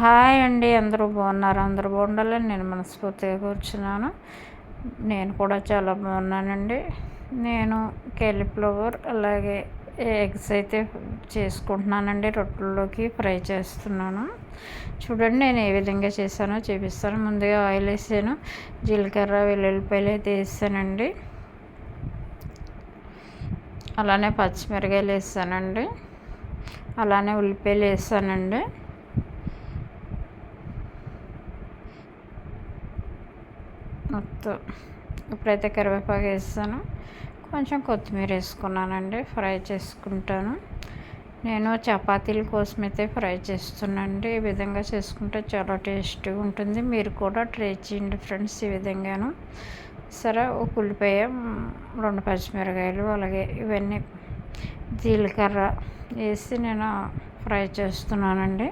Hi అండి అందరూ బాగున్నారు? అందరూ బాగుండాలని నేను మనస్ఫూర్తిగా కూర్చున్నాను. నేను కూడా చాలా బాగున్నానండి. నేను క్యాలీఫ్లవర్ అలాగే ఎగ్స్ అయితే చేసుకుంటున్నానండి రొట్టెల్లోకి ఫ్రై చేస్తున్నాను. చూడండి నేను ఏ విధంగా చేశానో చూపిస్తాను. ముందుగా ఆయిల్ వేసాను. జీలకర్ర వెల్లుల్లిపాయలు అయితే వేసానండి. అలానే పచ్చిమిరకాయలు వేసానండి. అలానే ఉల్లిపాయలు వేసానండి. మొత్తం. ఇప్పుడైతే కరివేపాకు వేస్తాను. కొంచెం కొత్తిమీర వేసుకున్నానండి ఫ్రై చేసుకుంటాను. నేను చపాతీల కోసం అయితే ఫ్రై చేస్తున్నానండి. ఈ విధంగా చేసుకుంటే చాలా టేస్టీగా ఉంటుంది. మీరు కూడా ట్రై చేయండి ఫ్రెండ్స్ ఈ విధంగాను. సరే ఒక ఉల్లిపాయ రెండు పచ్చిమిరకాయలు అలాగే ఇవన్నీ జీలకర్ర వేసి నేను ఫ్రై చేస్తున్నానండి.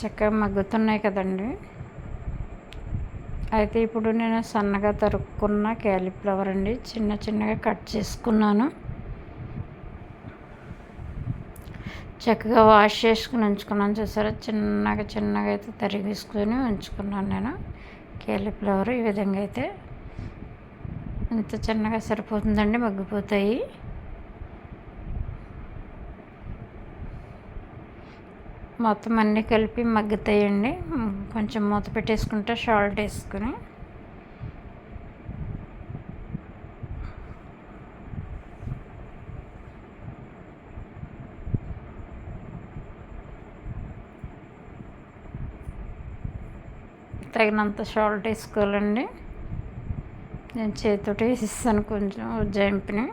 చక్కగా మగ్గుతున్నాయి కదండి. అయితే ఇప్పుడు నేను సన్నగా తరుక్కున్న క్యాలీఫ్లవర్ అండి. చిన్న చిన్నగా కట్ చేసుకున్నాను. చక్కగా వాష్ చేసుకుని ఉంచుకున్నాను. చూసారా? చిన్నగా చిన్నగా అయితే తరిగేసుకొని ఉంచుకున్నాను నేను క్యాలీఫ్లవర్. ఈ విధంగా అయితే ఇంత చిన్నగా సరిపోతుందండి. మగ్గిపోతాయి. మొత్తం అన్నీ కలిపి మగ్గుతాయండి. కొంచెం మూత పెట్టేసుకుంటే షాల్ట్ వేసుకుని. తగినంత షాల్ట్ వేసుకోవాలండి. నేను చేతితోటి వేసిస్తాను కొంచెం ఉజ్జాయింపుని.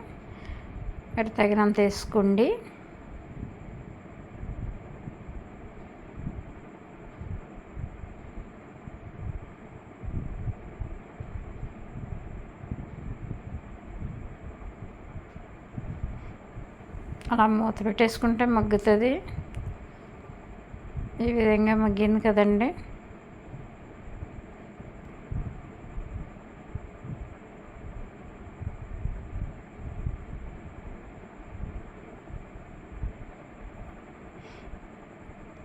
మీరు తగినంత వేసుకోండి. అలా మూత పెట్టేసుకుంటే మగ్గుతుంది. ఈ విధంగా మగ్గింది కదండి.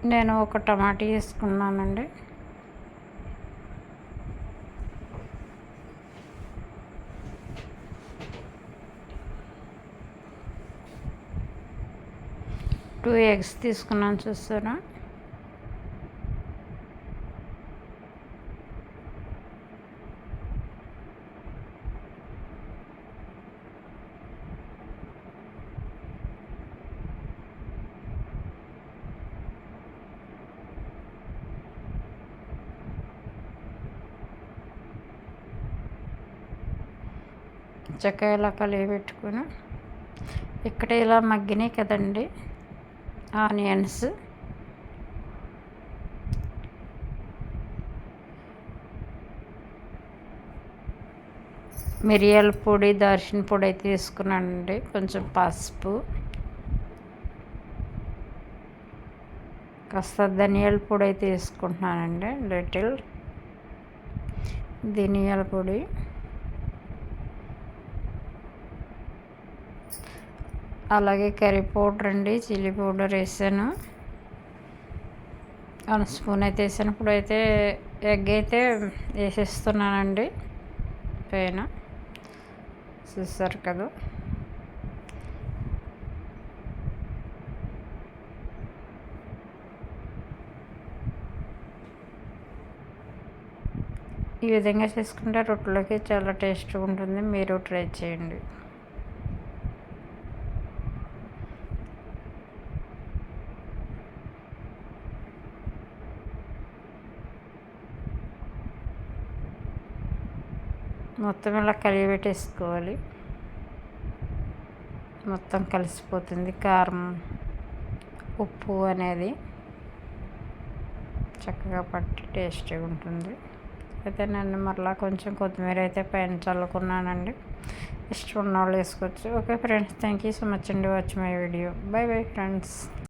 నేను ఒక టమాటా వేసుకున్నానండి. టూ ఎగ్స్ తీసుకున్నాను చూస్తారా? చక్కగా ఇలా కలిగి పెట్టుకుని ఇక్కడ ఇలా మగ్గినాయి కదండి. ఆనియన్స్. మిరియాల పొడి దార్చిన పొడి అయితే తీసుకున్నానండి. కొంచెం పసుపు. కాస్త ధనియాల పొడి అయితే తీసుకుంటున్నానండి. లిటిల్ ధనియాల పొడి. అలాగే కర్రీ పౌడర్ అండి చిల్లీ పౌడర్ వేసాను. వన్ స్పూన్ అయితే వేసాను. ఇప్పుడు అయితే ఎగ్ అయితే వేసేస్తున్నానండి పైన. చూస్తారు కదా. ఈ విధంగా చేసుకుంటే రొట్టెలోకి చాలా టేస్ట్గా ఉంటుంది. మీరు ట్రై చేయండి. మొత్తం ఇలా కలిగి పెట్టేసుకోవాలి. మొత్తం కలిసిపోతుంది. కారం ఉప్పు అనేది చక్కగా పట్టి టేస్టీగా ఉంటుంది. అయితే నేను మరలా కొంచెం కొత్తిమీర అయితే పైన చల్లుకున్నానండి. ఇష్టం ఉన్న వాళ్ళు వేసుకోవచ్చు. Okay friends thank you so much అండి watch my video. Bye bye friends.